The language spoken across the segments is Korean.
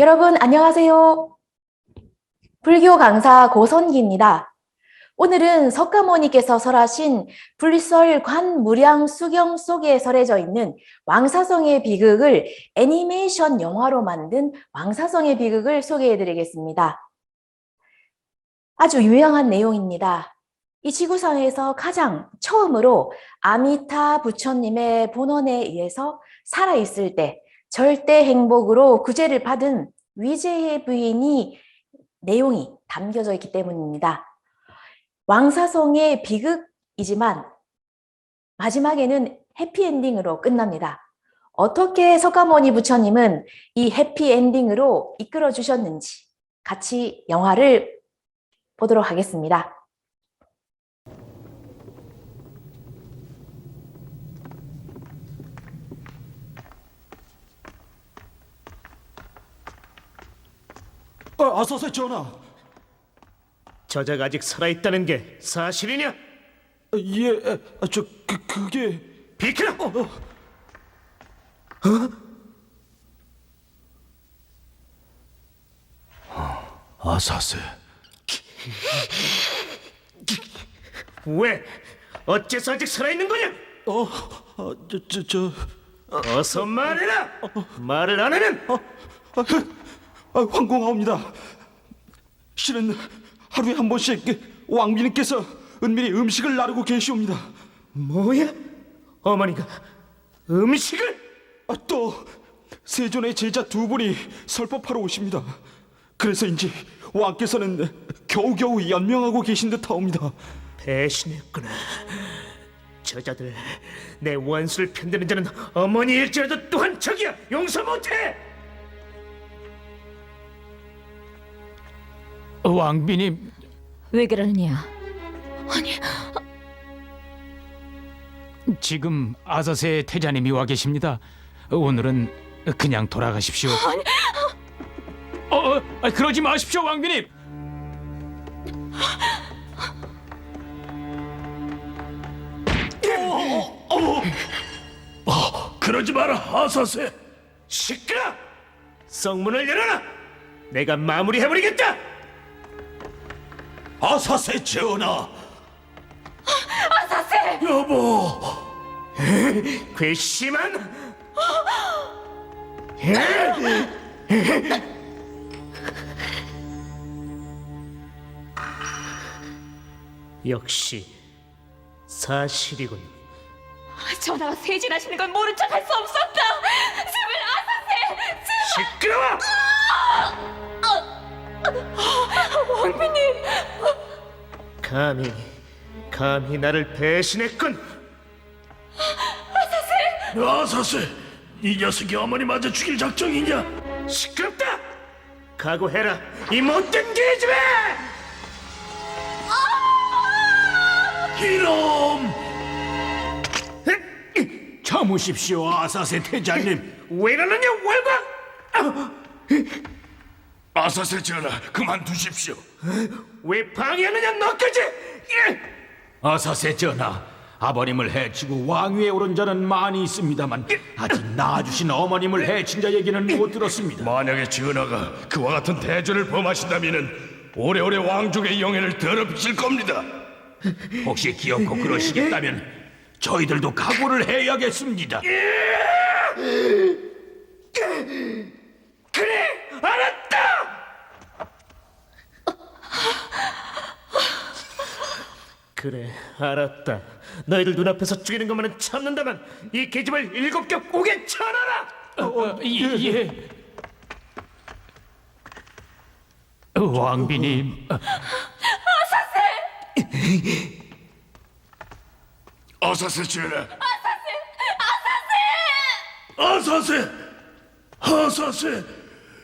여러분, 안녕하세요. 불교 강사 고선기입니다. 오늘은 석가모니께서 설하신 불설 관 무량 수경 속에 설해져 있는 왕사성의 비극을 애니메이션 영화로 만든 왕사성의 비극을 소개해 드리겠습니다. 아주 유명한 내용입니다. 이 지구상에서 가장 처음으로 아미타 부처님의 본원에 의해서 살아있을 때 절대 행복으로 구제를 받은 위제의 부인이 내용이 담겨져 있기 때문입니다. 왕사성의 비극이지만 마지막에는 해피엔딩으로 끝납니다. 어떻게 석가모니 부처님은 이 해피엔딩으로 이끌어 주셨는지 같이 영화를 보도록 하겠습니다. 아, 아서세 전하. 저자가 아직 살아있다는 게 사실이냐? 아, 예, 아, 저 그, 그게 비키라! 아사세. 왜? 어째서 아직 살아있는 거냐? 어, 아, 저, 저, 저, 어서 말해라! 말을 안 하면 아, 황공하옵니다. 실은 하루에 한 번씩 그 왕비님께서 은밀히 음식을 나르고 계시옵니다. 뭐야? 어머니가 음식을? 아, 또 세존의 제자 두 분이 설법하러 오십니다. 그래서인지 왕께서는 겨우겨우 연명하고 계신 듯하옵니다. 배신했구나. 저자들 내 원수를 편드는 자는 어머니일지라도 또한 적이야 용서 못해. 왕비님 왜 그러느냐? 지금 아사세 태자님이 와 계십니다. 오늘은 그냥 돌아가십시오. 어, 어, 아, 그러지 마십시오, 왕비님. 그러지 마라 아사세. 시끄러. 성문을 열어라. 내가 마무리해버리겠다. 아사세 전하. 괘씸한 역시 사실이군. 전하가 세진하시는 걸 모른 척 할 수 없었다. 제발 아사세, 시끄러워! 감히 감히 나를 배신했군. 아사세, 이 녀석이 어머니 마저 죽일 작정이냐? 시끄럽다. 각오해라 이 못된 계집애. 이놈! 참으십시오, 아사세 태자님. 왜 이러느냐 월광? 아사세 전하, 그만두십시오. 왜 방해하느냐 너까지? 예! 아사세 전하, 아버님을 해치고 왕위에 오른 자는 많이 있습니다만 아직 낳아주신 어머님을 해친 자 얘기는 못 들었습니다. 만약에 전하가 그와 같은 대죄를 범하신다면은 오래오래 왕족의 영예를 더럽히실 겁니다. 혹시 기어코 그러시겠다면 저희들도 각오를 해야겠습니다. 그래 알았다. 그래 알았다. 너희들 눈앞에서 죽이는 것만은 참는다면 이 계집을 일곱 겹 옥에 쳐놔라. 어, 예. 예. 왕비님, 아사세 전하. 아사세! 아사세! 아사세!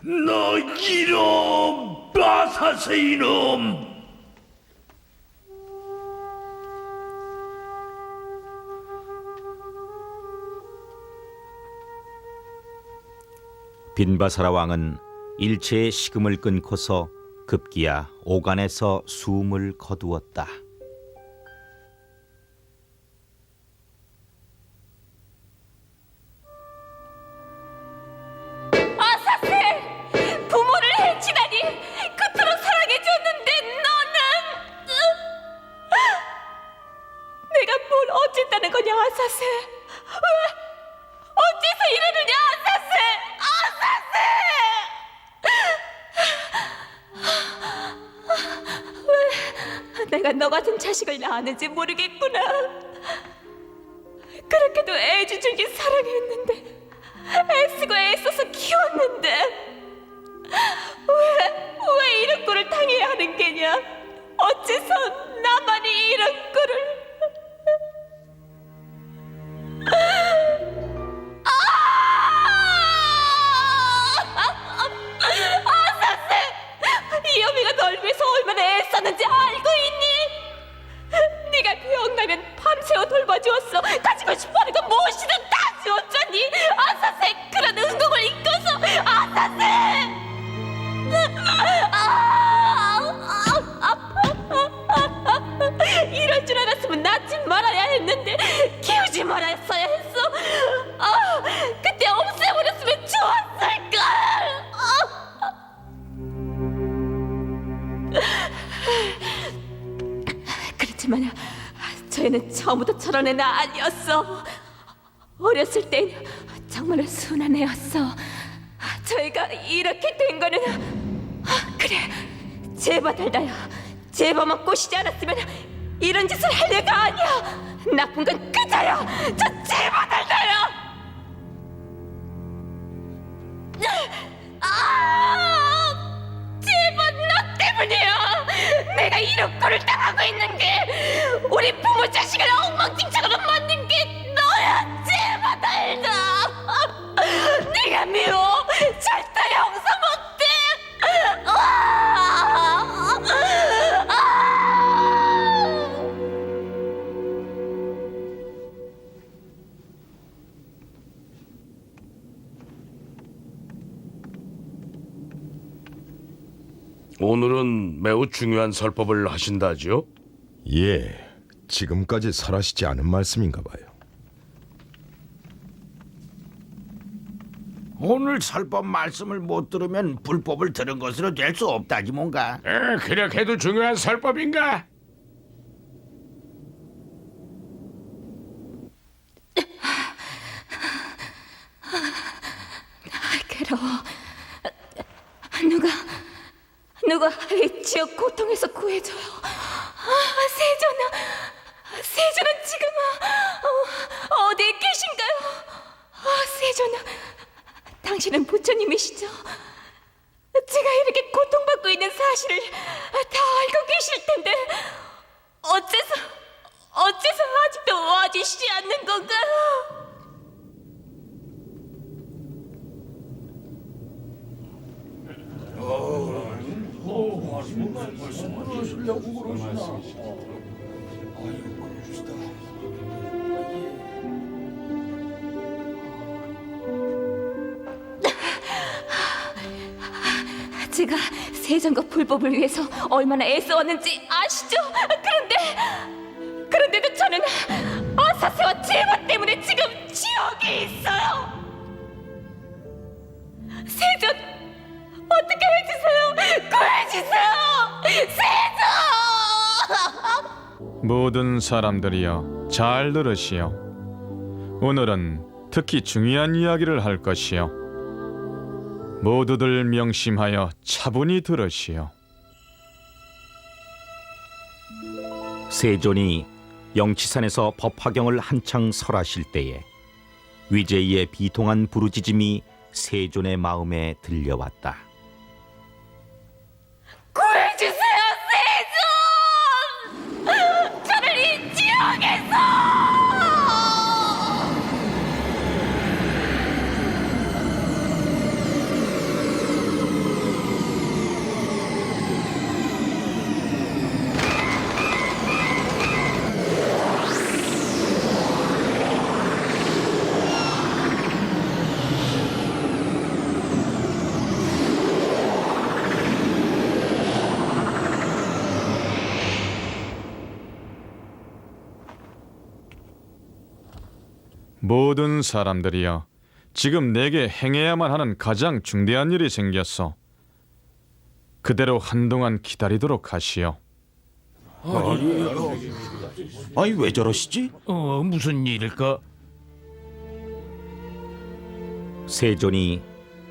너 이놈! 아사세 이놈! 빈바사라 왕은 일체의 식음을 끊고서 급기야 오간에서 숨을 거두었다. 낳았는지 모르겠구나. 처음부터 저런 애는 아니었어. 어렸을 땐 정말로 순한 애였어. 저희가 이렇게 된 거는 아, 그래 제바달다야 제바만 꼬시지 않았으면 이런 짓을 할 애가 아니야. 나쁜 건 그자야. 저 제바달다 내가 이런 꼴을 당하고 있는 게 우리 부모 자식을 엉망진창으로 만든 게 너야 제발 달다. 네가 미워 절대 용 오늘은 매우 중요한 설법을 하신다지요? 예, 지금까지 설하시지 않은 말씀인가 봐요. 오늘 설법 말씀을 못 들으면 불법을 들은 것으로 될 수 없다지 뭔가. 에, 그렇게도 중요한 설법인가? 괴로워. 누가 이 지역 고통에서 구해줘요. 아, 세존아, 세존아 지금 어, 어디에 계신가요? 아, 세존아, 당신은 부처님이시죠? 제가 이렇게 고통받고 있는 사실을 다 알고 계실 텐데 어째서 어째서 아직도 와주시지 않는 건가요? 제가 세상과 불법을 위해서 얼마나 애써왔는지 아시죠? 그런데 그런데도 저는 아사세와 제바 때문에 지금 지옥에 있어요. 모든 사람들이여 잘 들으시오. 오늘은 특히 중요한 이야기를 할 것이요. 모두들 명심하여 차분히 들으시오. 세존이 영치산에서 법화경을 한창 설하실 때에 위제이의 비통한 부르짖음이 세존의 마음에 들려왔다. 모든 사람들이여 지금 내게 행해야만 하는 가장 중대한 일이 생겼어. 그대로 한동안 기다리도록 하시오. 아니 왜 저러시지? 어, 무슨 일일까? 세존이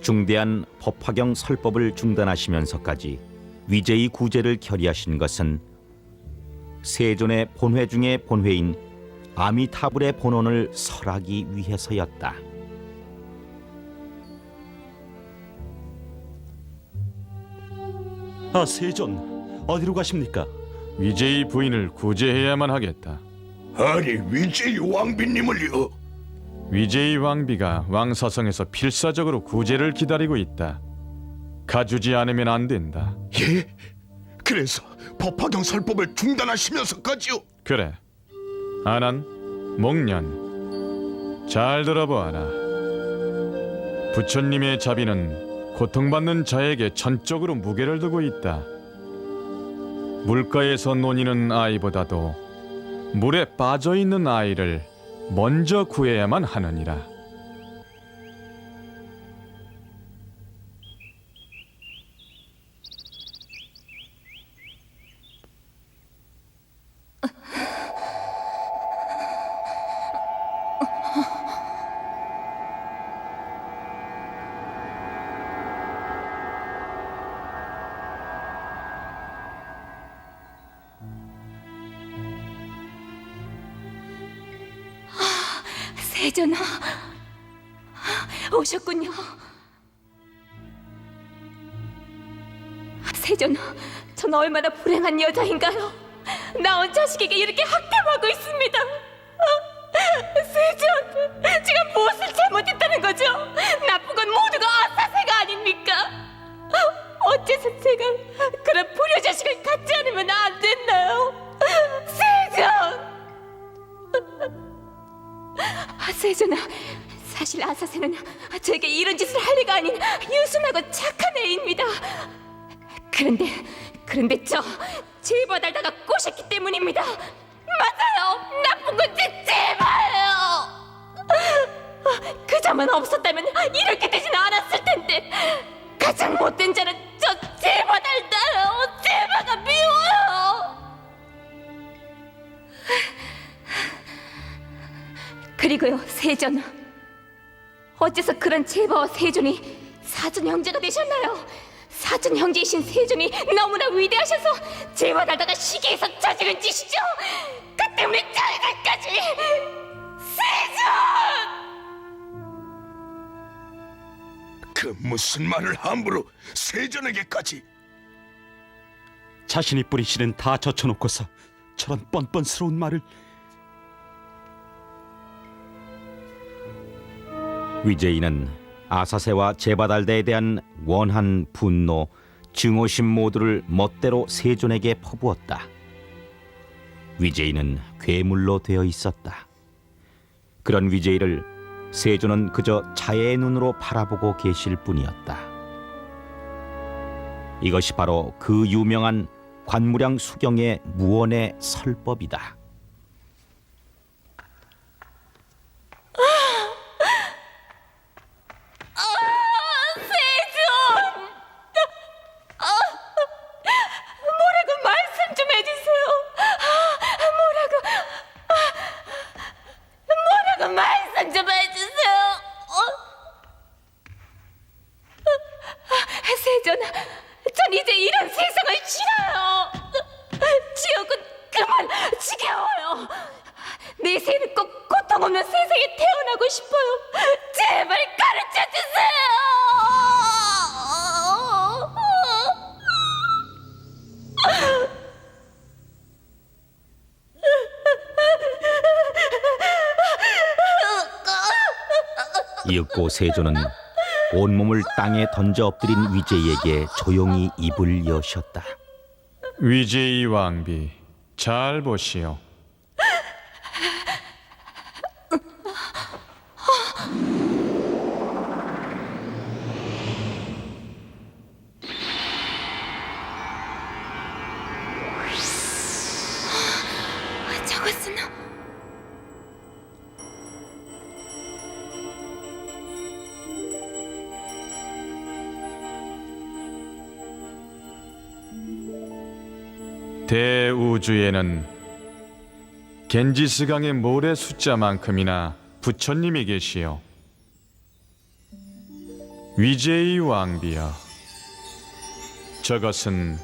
중대한 법화경 설법을 중단하시면서까지 위제의 구제를 결의하신 것은 세존의 본회 중의 본회인 아미타불의 본원을 설하기 위해서였다. 아 세존 어디로 가십니까? 위제이 부인을 구제해야만 하겠다. 아니 위제이 왕비님을요. 위제이 왕비가 왕사성에서 필사적으로 구제를 기다리고 있다. 가주지 않으면 안 된다. 예? 그래서 법화경 설법을 중단하시면서까지요? 그래. 아난, 목련. 잘 들어보아라. 부처님의 자비는 고통받는 자에게 전적으로 무게를 두고 있다. 물가에서 논이는 아이보다도 물에 빠져 있는 아이를 먼저 구해야만 하느니라. 세전아 오셨군요. 세전아, 전 얼마나 불행한 여자인가요? 낳은 자식에게 이렇게 학대하고 있습니다. 세전, 제가 무엇을 잘못했다는 거죠? 나쁜 건 모두가 아사세가 아닙니까? 어째서 제가 그런 불효 자식을 갖지 않으면 안 됐나요? 아, 세준아, 사실 아사세는 저에게 이런 짓을 할 리가 아닌 유순하고 착한 애입니다. 그런데, 그런데 저 제바달다가 꼬셨기 때문입니다. 맞아요, 나쁜 건제 제바예요. 그자만 없었다면 이렇게 되진 않았을 텐데 가장 못된 자는 저 제바달다요. 제바가 미워요. 그리고요 세전 어째서 그런 제바와 세존이 사촌 형제가 되셨나요? 사촌 형제이신 세존이 너무나 위대하셔서 제와 달다가 시기에서 저지른 짓이죠? 그 때문에 저희들까지! 세존 그 무슨 말을 함부로 세전에게까지? 자신이 뿌리 씨는 다 젖혀놓고서 저런 뻔뻔스러운 말을 위제이는 아사세와 제바달대에 대한 원한 분노, 증오심 모두를 멋대로 세존에게 퍼부었다. 위제이는 괴물로 되어 있었다. 그런 위제이를 세존은 그저 자애의 눈으로 바라보고 계실 뿐이었다. 이것이 바로 그 유명한 관무량 수경의 무언의 설법이다. 이윽고 세조는 온몸을 땅에 던져 엎드린 위제이에게 조용히 입을 여셨다. 위제이 왕비, 잘 보시오. 저것은 대우주에는 겐지스강의 모래 숫자만큼이나 부처님이 계시오. 위제이 왕비여. 저것은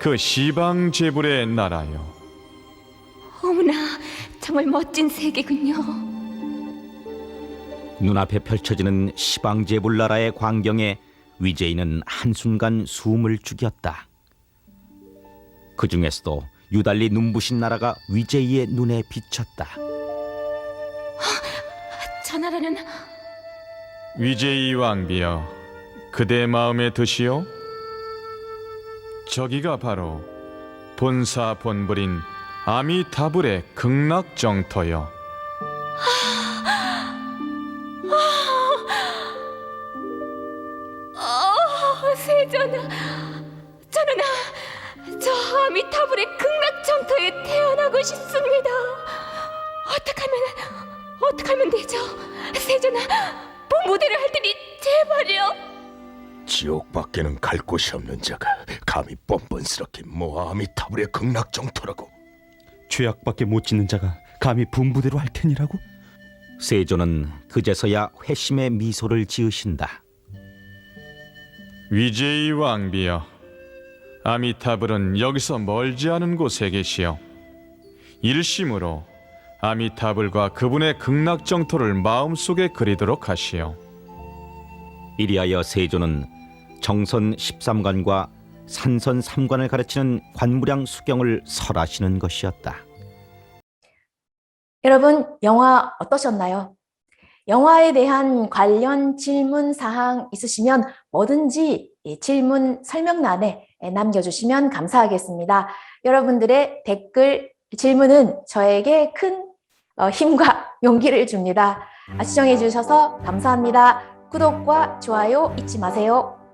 그 시방 제불의 나라요. 정말 멋진 세계군요. 눈앞에 펼쳐지는 시방제불 나라의 광경에 위제이는 한순간 숨을 죽였다. 그 중에서도 유달리 눈부신 나라가 위제이의 눈에 비쳤다. 저 나라는 위제이 왕비여 그대 마음에 드시오 저기가 바로 본사 본부린 아미타불의 극락정토여 어, 세전아, 저는 저 아미타불의 극락정토에 태어나고 싶습니다. 어떻게 하면 어떻게 하면 되죠? 세전아, 본무대를 할 테니 제발요. 지옥 밖에는 갈 곳이 없는 자가 감히 뻔뻔스럽게 모아미타불의 극락정토라고 죄악밖에 못 짓는 자가 감히 분부대로 할 테니라고? 세조는 그제서야 회심의 미소를 지으신다. 위제이 왕비여 아미타불은 여기서 멀지 않은 곳에 계시오 일심으로 아미타불과 그분의 극락정토를 마음속에 그리도록 하시오 이리하여 세조는 정선 13관과 산선 3관을 가르치는 관무량 수경을 설하시는 것이었다. 여러분, 영화 어떠셨나요? 영화에 대한 관련 질문 사항 있으시면 뭐든지 이 질문 설명란에 남겨주시면 감사하겠습니다. 여러분들의 댓글, 질문은 저에게 큰 어, 힘과 용기를 줍니다. 아, 시청해주셔서 감사합니다. 구독과 좋아요 잊지 마세요.